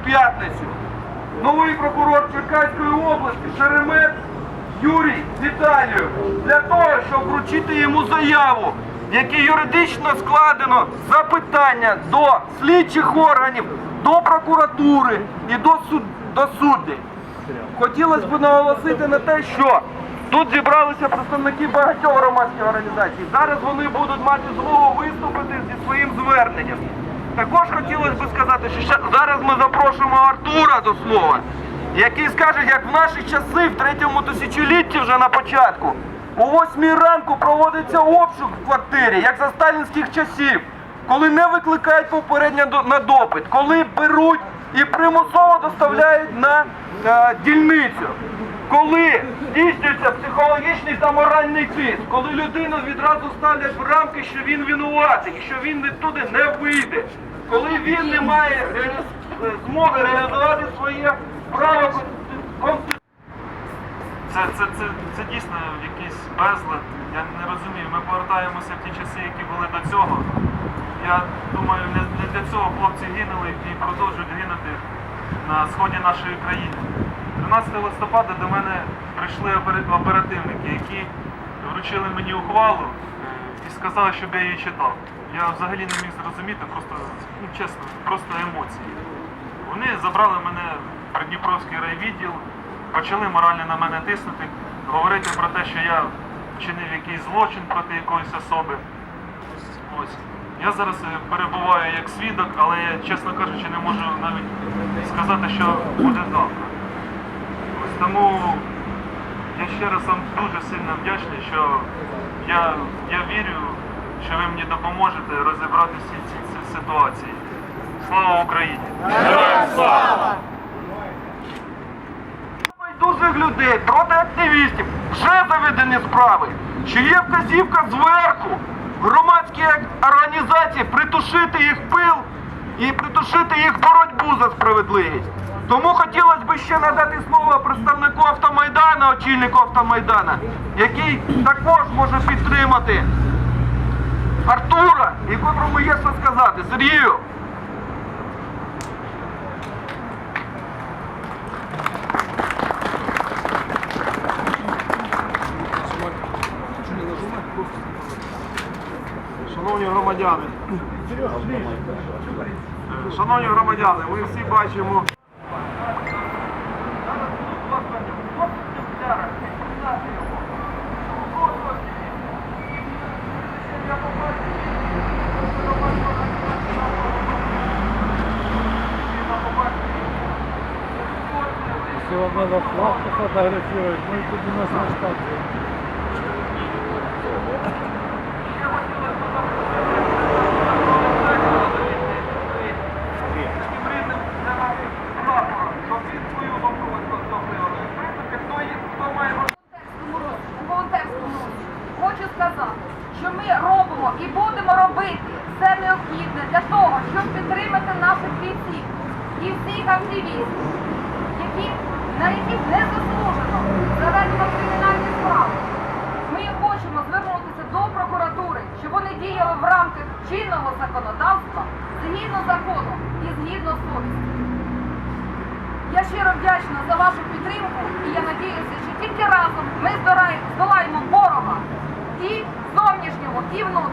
в п'ятницю. Новий прокурор Черкаської області Шеремет Юрій Віталійов для того, щоб вручити йому заяву, якій юридично складено запитання до слідчих органів, до прокуратури і до, суд, до суддів. Хотілося б наголосити на те, що тут зібралися представники багатьох громадських організацій. Зараз вони будуть мати змогу виступити зі своїм зверненням. Також хотілося б сказати, що зараз ми запрошуємо Артура до слова, який скаже, як в наші часи, в третьому тисячолітті вже на початку, о восьмій ранку проводиться обшук в квартирі, як за сталінських часів, коли не викликають попередньо на допит, коли беруть і примусово доставляють на е, дільницю. Коли здійснюється психологічний та моральний тиск, коли людину відразу ставлять в рамки, що він винуватий, що він відтуди не вийде, коли він не має змоги реалізувати своє право Це, це, це, це дійсно якийсь безлад. Я не розумію. Ми повертаємося в ті часи, які були до цього. Я думаю, не, для цього хлопці гинули і продовжують гинути на сході нашої країни. 13 листопада до мене прийшли оперативники, які вручили мені ухвалу і сказали, щоб я її читав. Я взагалі не міг зрозуміти, просто ну, чесно, просто емоції. Вони забрали мене в Придніпровський райвідділ, почали морально на мене тиснути, говорити про те, що я вчинив якийсь злочин проти якоїсь особи. Ось. Я зараз е, перебуваю як свідок, але я, чесно кажучи, не можу навіть сказати, що буде завтра. Ось тому я ще раз вам дуже сильно вдячний, що я, я вірю, що ви мені допоможете розібрати всі ці, ці ситуації. Слава Україні! байдужих людей, проти активістів вже заведені справи. Чи є вказівка зверху громадські організації притушити їх пил і притушити їх боротьбу за справедливість? Тому хотілося б ще надати слово представнику автомайдана, очільнику автомайдана, який також може підтримати Артура, і котрому є що сказати. Сергію. Шановні громадяни, Е, шановні громадяни, ми всі бачимо. Вам надо флаг фотографировать, мы тут у нас на штате. Хочу сказати, що ми робимо і будемо робити все необхідне для того, щоб підтримати наших бійців і всіх активістів, які, на яких не заслужено заведено кримінальні справи. Ми хочемо звернутися до прокуратури, щоб вони діяли в рамках чинного законодавства згідно закону і згідно совісті. Я щиро вдячна за вашу підтримку і я надіюся, що тільки разом ми здолаємо ворога і зовнішнього, і внутрішнього.